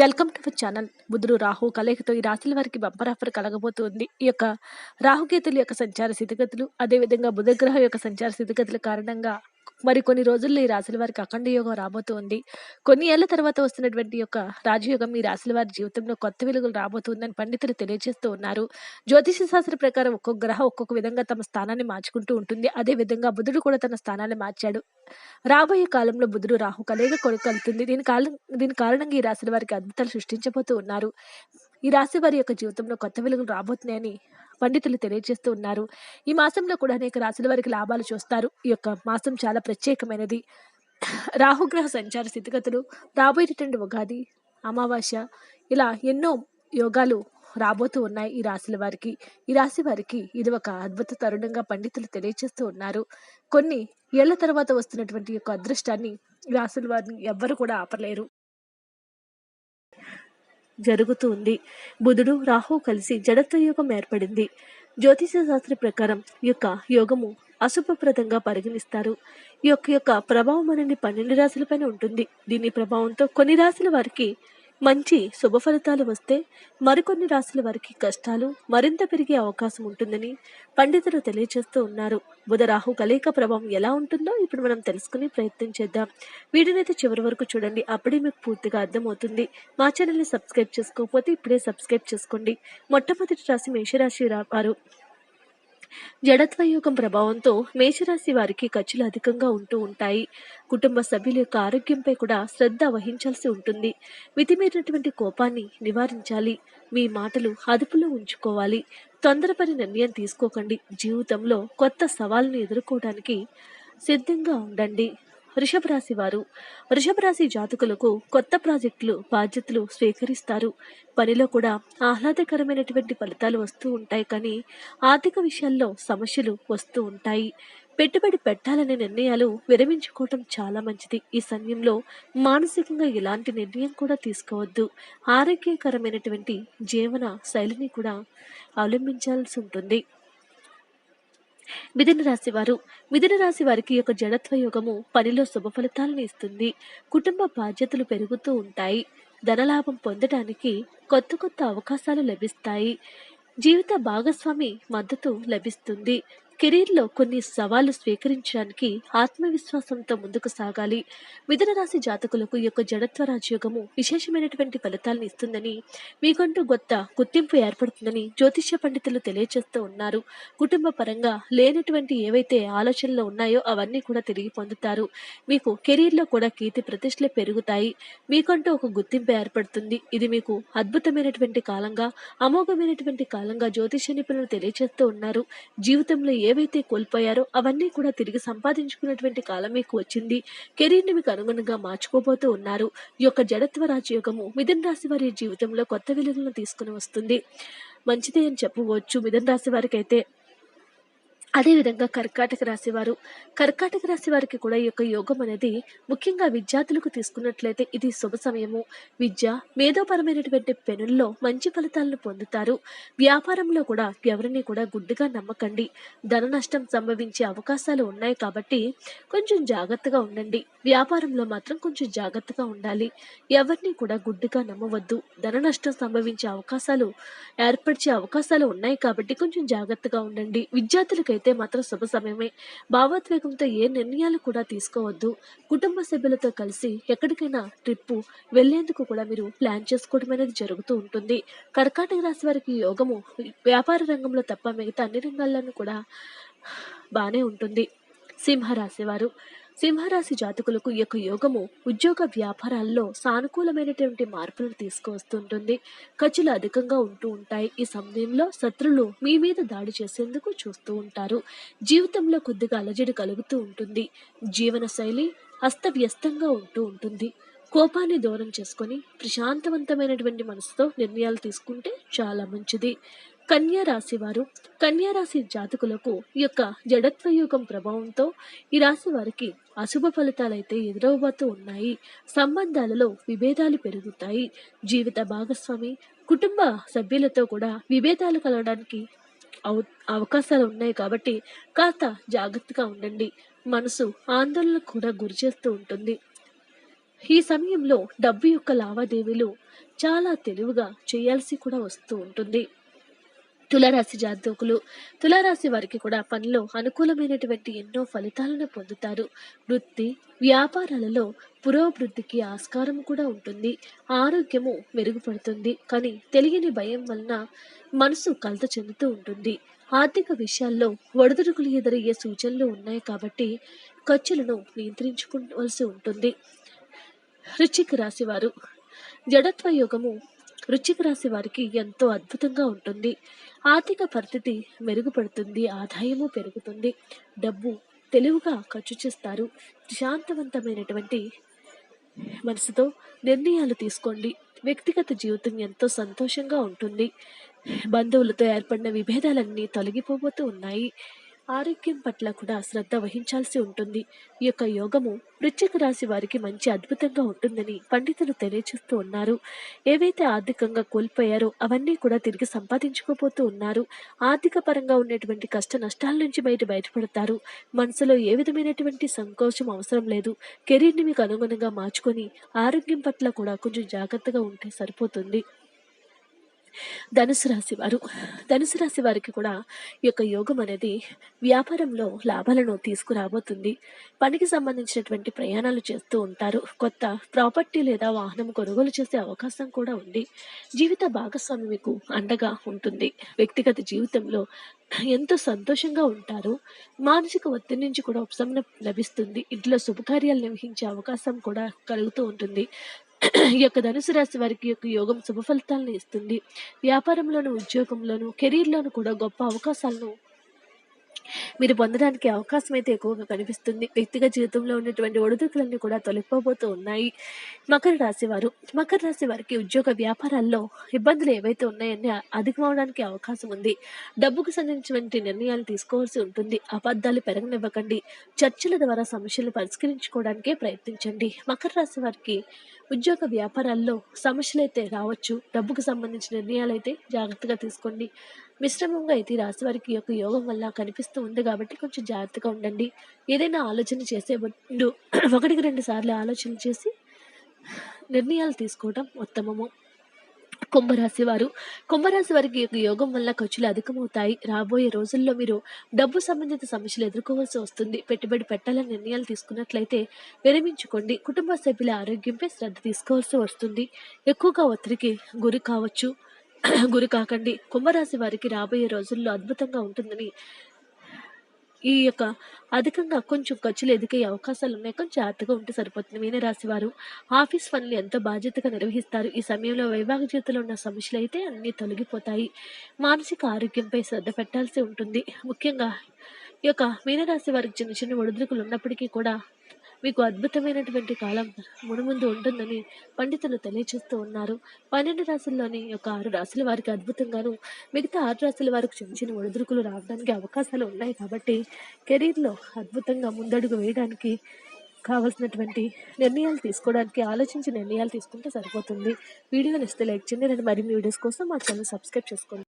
Welcome to our channel. బుధుడు రాహు కలయికతో ఈ రాశుల వారికి బంపర్ ఆఫర్ కలగబోతుంది. ఈ యొక్క రాహుకేతుల యొక్క సంచార స్థితిగతులు అదేవిధంగా బుధగ్రహం యొక్క సంచార స్థితిగతుల కారణంగా మరి కొన్ని రోజుల్లో ఈ రాశుల వారికి అఖండ యోగం రాబోతుంది. కొన్ని ఏళ్ళ తర్వాత వస్తున్నటువంటి యొక్క రాజయోగం ఈ రాశుల వారి జీవితంలో కొత్త వెలుగులు రాబోతుందని పండితులు తెలియజేస్తూ ఉన్నారు. జ్యోతిష శాస్త్ర ప్రకారం ఒక్కొక్క గ్రహం ఒక్కొక్క విధంగా తమ స్థానాన్ని మార్చుకుంటూ ఉంటుంది. అదే విధంగా బుధుడు కూడా తన స్థానాన్ని మార్చాడు. రాబోయే కాలంలో బుధుడు రాహు కలయిక కొనుకలుతుంది దీని కాలం దీని కారణంగా ఈ రాశుల వారికి అద్భుతాలు సృష్టించబోతూ ఉన్నారు. ఈ రాశి వారి యొక్క జీవితంలో కొత్త వెలుగులు రాబోతున్నాయని పండితులు తెలియజేస్తూ ఉన్నారు. ఈ మాసంలో కూడా అనేక రాశుల వారికి లాభాలు చూస్తారు. ఈ యొక్క మాసం చాలా ప్రత్యేకమైనది. రాహుగ్రహ సంచార స్థితిగతులు రాబోయేటటువంటి ఉగాది అమావాస్య ఇలా ఎన్నో యోగాలు రాబోతూ ఉన్నాయి ఈ రాశుల వారికి. ఈ రాశి వారికి ఇది ఒక అద్భుత తరుణంగా పండితులు తెలియజేస్తూ ఉన్నారు. కొన్ని ఏళ్ళ తర్వాత వస్తున్నటువంటి యొక్క అదృష్టాన్ని ఈ రాశుల వారిని ఎవ్వరు కూడా ఆపలేరు. జరుగుతుంది. బుధుడు రాహు కలిసి జడత్వ యోగం ఏర్పడింది. జ్యోతిష శాస్త్ర ప్రకారం యొక్క యోగము అశుభప్రదంగా పరిగణిస్తారు. ఈ యొక్క యొక్క ప్రభావం అనేది పన్నెండు రాశులపైన ఉంటుంది. దీని ప్రభావంతో కొన్ని రాశుల వారికి మంచి శుభ ఫలితాలు వస్తే మరికొన్ని రాశుల వారికి కష్టాలు మరింత పెరిగే అవకాశం ఉంటుందని పండితులు తెలియజేస్తూ ఉన్నారు. బుధ రాహు కలయిక ప్రభావం ఎలా ఉంటుందో ఇప్పుడు మనం తెలుసుకునే ప్రయత్నం చేద్దాం. వీడియోనైతే చివరి వరకు చూడండి. అప్పుడే మీకు పూర్తిగా అర్థమవుతుంది. మా ఛానల్ని సబ్స్క్రైబ్ చేసుకోకపోతే ఇప్పుడే సబ్స్క్రైబ్ చేసుకోండి. మొట్టమొదటి రాశి మేషరాశి వారు. జడత్వ యోగం ప్రభావంతో మేషరాశి వారికి ఖర్చులు అధికంగా ఉంటూ ఉంటాయి. కుటుంబ సభ్యుల యొక్క ఆరోగ్యంపై కూడా శ్రద్ధ వహించాల్సి ఉంటుంది. మితిమీరినటువంటి కోపాన్ని నివారించాలి. మీ మాటలు అదుపులో ఉంచుకోవాలి. తొందరపడి నిర్ణయం తీసుకోకండి. జీవితంలో కొత్త సవాళ్ళను ఎదుర్కోవడానికి సిద్ధంగా ఉండండి. వృషభ రాశి వారు. వృషభ రాశి జాతకులకు కొత్త ప్రాజెక్టులు బాధ్యతలు స్వీకరిస్తారు. పనిలో కూడా ఆహ్లాదకరమైనటువంటి ఫలితాలు వస్తూ ఉంటాయి కానీ ఆర్థిక విషయాల్లో సమస్యలు వస్తూ ఉంటాయి. పెట్టుబడి పెట్టాలనే నిర్ణయాలు విరమించుకోవటం చాలా మంచిది. ఈ సమయంలో మానసికంగా ఎలాంటి నిర్ణయం కూడా తీసుకోవద్దు. ఆరోగ్యకరమైనటువంటి జీవన శైలిని కూడా అవలంబించాల్సి ఉంటుంది. మిథున రాశి వారు మిథున రాశి వారికి యొక్క జడత్వ యోగము పనిలో శుభ ఫలితాలను ఇస్తుంది. కుటుంబ బాధ్యతలు పెరుగుతూ ఉంటాయి. ధనలాభం పొందడానికి కొత్త కొత్త అవకాశాలు లభిస్తాయి. జీవిత భాగస్వామి మద్దతు లభిస్తుంది. కెరీర్లో కొన్ని సవాళ్ళు స్వీకరించడానికి ఆత్మవిశ్వాసంతో ముందుకు సాగాలి. మిథున రాశి జాతకులకు యొక్క జడత్వ రాజయోగము విశేషమైనటువంటి ఫలితాలను ఇస్తుందని మీకంటూ కొత్త గుర్తింపు ఏర్పడుతుందని జ్యోతిష్య పండితులు తెలియజేస్తూ ఉన్నారు. కుటుంబ పరంగా లేనటువంటి ఏవైతే ఆలోచనలు ఉన్నాయో అవన్నీ కూడా తిరిగి పొందుతారు. మీకు కెరీర్లో కూడా కీర్తి ప్రతిష్టలు పెరుగుతాయి. మీకంటూ ఒక గుర్తింపు ఏర్పడుతుంది. ఇది మీకు అద్భుతమైనటువంటి కాలంగా అమోఘమైనటువంటి కాలంగా జ్యోతిష నిపుణులు తెలియజేస్తూ ఉన్నారు. జీవితంలో ఏవైతే కోల్పోయారో అవన్నీ కూడా తిరిగి సంపాదించుకున్నటువంటి కాలం మీకు వచ్చింది. కెరీర్ని మీకు అనుగుణంగా మార్చుకోబోతూ ఉన్నారు. ఈ యొక్క జడత్వ రాజయోగము మిథున రాశి వారి జీవితంలో కొత్త వెలుగులను తీసుకుని వస్తుంది. మంచిదే అని చెప్పవచ్చు. మిథున రాశి వారికి అయితే అదేవిధంగా కర్కాటక రాశి వారు. కర్కాటక రాశి వారికి కూడా ఈ యొక్క యోగం అనేది ముఖ్యంగా విద్యార్థులకు తీసుకున్నట్లయితే ఇది శుభ సమయము. విద్య మేధోపరమైనటువంటి పెనుల్లో మంచి ఫలితాలను పొందుతారు. వ్యాపారంలో కూడా ఎవరిని కూడా గుడ్డుగా నమ్మకండి. ధన నష్టం సంభవించే అవకాశాలు ఉన్నాయి కాబట్టి కొంచెం జాగ్రత్తగా ఉండండి. వ్యాపారంలో మాత్రం కొంచెం జాగ్రత్తగా ఉండాలి. ఎవరిని కూడా గుడ్డుగా నమ్మవద్దు. ధన నష్టం సంభవించే అవకాశాలు ఏర్పరిచే అవకాశాలు ఉన్నాయి కాబట్టి కొంచెం జాగ్రత్తగా ఉండండి. విద్యార్థులకైతే మాత్రం శుభ సమయమే. భావోద్వేగంతో ఏ నిర్ణయాలు కూడా తీసుకోవద్దు. కుటుంబ సభ్యులతో కలిసి ఎక్కడికైనా ట్రిప్పు వెళ్ళేందుకు కూడా మీరు ప్లాన్ చేసుకోవడం అనేది జరుగుతూ ఉంటుంది. కర్కాటక రాశి వారికి యోగము వ్యాపార రంగంలో తప్ప మిగతా అన్ని రంగాల్లోనూ కూడా బాగానే ఉంటుంది. సింహరాశి వారు సింహరాశి జాతకులకు ఈ యొక్క యోగము ఉద్యోగ వ్యాపారాల్లో సానుకూలమైనటువంటి మార్పులను తీసుకువస్తుంటుంది. ఖర్చులు అధికంగా ఉంటూ ఉంటాయి. ఈ సమయంలో శత్రులు మీ మీద దాడి చేసేందుకు చూస్తూ ఉంటారు. జీవితంలో కొద్దిగా అలజడి కలుగుతూ ఉంటుంది. జీవన శైలి అస్తవ్యస్తంగా ఉంటూ ఉంటుంది. కోపాన్ని దూరం చేసుకొని ప్రశాంతవంతమైనటువంటి మనసుతో నిర్ణయాలు తీసుకుంటే చాలా మంచిది. కన్యా రాశి వారు కన్యా రాశి జాతకులకు ఈ యొక్క జడత్వ ప్రభావంతో ఈ రాశి వారికి అశుభ ఫలితాలైతే ఎదురవబోతూ ఉన్నాయి. సంబంధాలలో విభేదాలు పెరుగుతాయి. జీవిత భాగస్వామి కుటుంబ సభ్యులతో కూడా విభేదాలు కలగడానికి అవ అవకాశాలు ఉన్నాయి కాబట్టి కాస్త జాగ్రత్తగా ఉండండి. మనసు ఆందోళనకు కూడా గురి చేస్తూ ఉంటుంది. ఈ సమయంలో డబ్బు యొక్క లావాదేవీలు చాలా తెలివిగా చేయాల్సి కూడా వస్తూ ఉంటుంది. తులారాశి జాతకులు. తులారాశి వారికి కూడా పనిలో అనుకూలమైనటువంటి ఎన్నో ఫలితాలను పొందుతారు. వృత్తి వ్యాపారాలలో పురోభివృద్ధికి ఆస్కారం కూడా ఉంటుంది. ఆరోగ్యము మెరుగుపడుతుంది. కానీ తెలియని భయం వలన మనసు కలత చెందుతూ ఉంటుంది. ఆర్థిక విషయాల్లో ఒడిదుడుకులు ఎదురయ్యే సూచనలు ఉన్నాయి కాబట్టి ఖర్చులను నియంత్రించుకోవాల్సి ఉంటుంది. వృశ్చిక రాశి వారు. జడత్వ యోగము వృశ్చిక రాశి వారికి ఎంతో అద్భుతంగా ఉంటుంది. ఆర్థిక పరిస్థితి మెరుగుపడుతుంది ఆదాయము పెరుగుతుంది. డబ్బు తెలివిగా ఖర్చు చేస్తారు. శాంతవంతమైనటువంటి మనసుతో నిర్ణయాలు తీసుకోండి. వ్యక్తిగత జీవితం ఎంతో సంతోషంగా ఉంటుంది. బంధువులతో ఏర్పడిన విభేదాలన్నీ తొలగిపోబోతూ ఉన్నాయి. ఆరోగ్యం పట్ల కూడా శ్రద్ధ వహించాల్సి ఉంటుంది. ఈ యొక్క యోగము వృశ్చిక రాశి వారికి మంచి అద్భుతంగా ఉంటుందని పండితులు తెలియజేస్తూ ఉన్నారు. ఏవైతే ఆర్థికంగా కోల్పోయారో అవన్నీ కూడా తిరిగి సంపాదించుకోపోతూ ఉన్నారు. ఆర్థిక పరంగా ఉన్నటువంటి కష్ట నష్టాల నుంచి బయట బయటపడతారు. మనసులో ఏ విధమైనటువంటి సంకోచం అవసరం లేదు. కెరీర్ని మీకు అనుగుణంగా మార్చుకొని ఆరోగ్యం పట్ల కూడా కొంచెం జాగ్రత్తగా ఉంటే సరిపోతుంది. ధనుసు రాశి వారు. ధనుసు రాశి వారికి కూడా ఈ యొక్క యోగం అనేది వ్యాపారంలో లాభాలను తీసుకురాబోతుంది. పనికి సంబంధించినటువంటి ప్రయాణాలు చేస్తూ ఉంటారు. కొత్త ప్రాపర్టీ లేదా వాహనం కొనుగోలు చేసే అవకాశం కూడా ఉంది. జీవిత భాగస్వామి మీకు అండగా ఉంటుంది. వ్యక్తిగత జీవితంలో ఎంతో సంతోషంగా ఉంటారు. మానసిక ఒత్తిడి నుంచి కూడా ఉపశమనం లభిస్తుంది. ఇంట్లో శుభకార్యాలు నిర్వహించే అవకాశం కూడా కలుగుతూ ఉంటుంది. ఈ యొక్క ధనుసు రాశి వారికి యొక్క యోగం శుభ ఫలితాలను ఇస్తుంది. వ్యాపారంలోను ఉద్యోగంలోను కెరీర్లోను కూడా గొప్ప అవకాశాలను మీరు పొందడానికి అవకాశం అయితే ఎక్కువగా కనిపిస్తుంది. వ్యక్తిగత జీవితంలో ఉన్నటువంటి ఒడిదుడుకులన్నీ కూడా తొలగిపోబోతూ ఉన్నాయి. మకర రాశి వారు. మకర రాశి వారికి ఉద్యోగ వ్యాపారాల్లో ఇబ్బందులు ఏవైతే ఉన్నాయని అధికమవడానికి అవకాశం ఉంది. డబ్బుకు సంబంధించినటువంటి నిర్ణయాలు తీసుకోవాల్సి ఉంటుంది. అబద్ధాలు పెరగనివ్వకండి. చర్చల ద్వారా సమస్యలు పరిష్కరించుకోవడానికే ప్రయత్నించండి. మకర రాశి వారికి ఉద్యోగ వ్యాపారాల్లో సమస్యలు అయితే రావచ్చు. డబ్బుకు సంబంధించిన నిర్ణయాలు అయితే జాగ్రత్తగా తీసుకోండి. మిశ్రమంగా అయితే రాశి వారికి యొక్క యోగం వల్ల కనిపిస్తూ ఉంది కాబట్టి కొంచెం జాగ్రత్తగా ఉండండి. ఏదైనా ఆలోచన చేసే ముందు ఒకటికి రెండు సార్లు ఆలోచన చేసి నిర్ణయాలు తీసుకోవడం ఉత్తమము. కుంభరాశి వారు కుంభరాశి వారికి యొక్క యోగం వల్ల ఖర్చులు అధికమవుతాయి. రాబోయే రోజుల్లో మీరు డబ్బు సంబంధిత సమస్యలు ఎదుర్కోవాల్సి వస్తుంది. పెట్టుబడి పెట్టాలని నిర్ణయాలు తీసుకున్నట్లయితే విరమించుకోండి. కుటుంబ సభ్యుల ఆరోగ్యంపై శ్రద్ధ తీసుకోవాల్సి వస్తుంది. ఎక్కువగా ఒత్తిడికి గురి కావచ్చు. గురి కాకండి. కుంభరాశి వారికి రాబోయే రోజుల్లో అద్భుతంగా ఉంటుందని ఈ యొక్క అధికంగా కొంచెం ఖర్చులు ఎదిగే అవకాశాలు ఉన్నాయి. కొంచెం జాగ్రత్తగా ఉంటే సరిపోతుంది. మీనరాశి వారు ఆఫీస్ పనులు ఎంతో బాధ్యతగా నిర్వహిస్తారు. ఈ సమయంలో వైవాహిక జీవితంలో ఉన్న సమస్యలు అయితే అన్నీ తొలగిపోతాయి. మానసిక ఆరోగ్యంపై శ్రద్ధ పెట్టాల్సి ఉంటుంది. ముఖ్యంగా ఈ యొక్క మీనరాశి వారికి చిన్న చిన్న ఒడిదుడుకులు ఉన్నప్పటికీ కూడా మీకు అద్భుతమైనటువంటి కాలం మునుముందు ఉంటుందని పండితులు తెలియజేస్తూ ఉన్నారు. పన్నెండు రాశుల్లోని యొక్క ఆరు రాశుల వారికి అద్భుతంగాను మిగతా ఆరు రాశుల వారికి చిన్న చిన్న ఒడిదుడుకులు రావడానికి అవకాశాలు ఉన్నాయి కాబట్టి కెరీర్లో అద్భుతంగా ముందడుగు వేయడానికి కావాల్సినటువంటి నిర్ణయాలు తీసుకోవడానికి ఆలోచించి నిర్ణయాలు తీసుకుంటే సరిపోతుంది. వీడియోని ఇస్తే లైక్ చేయండి మరిన్ని వీడియోస్ కోసం మా ఛానల్ సబ్స్క్రైబ్ చేసుకోండి.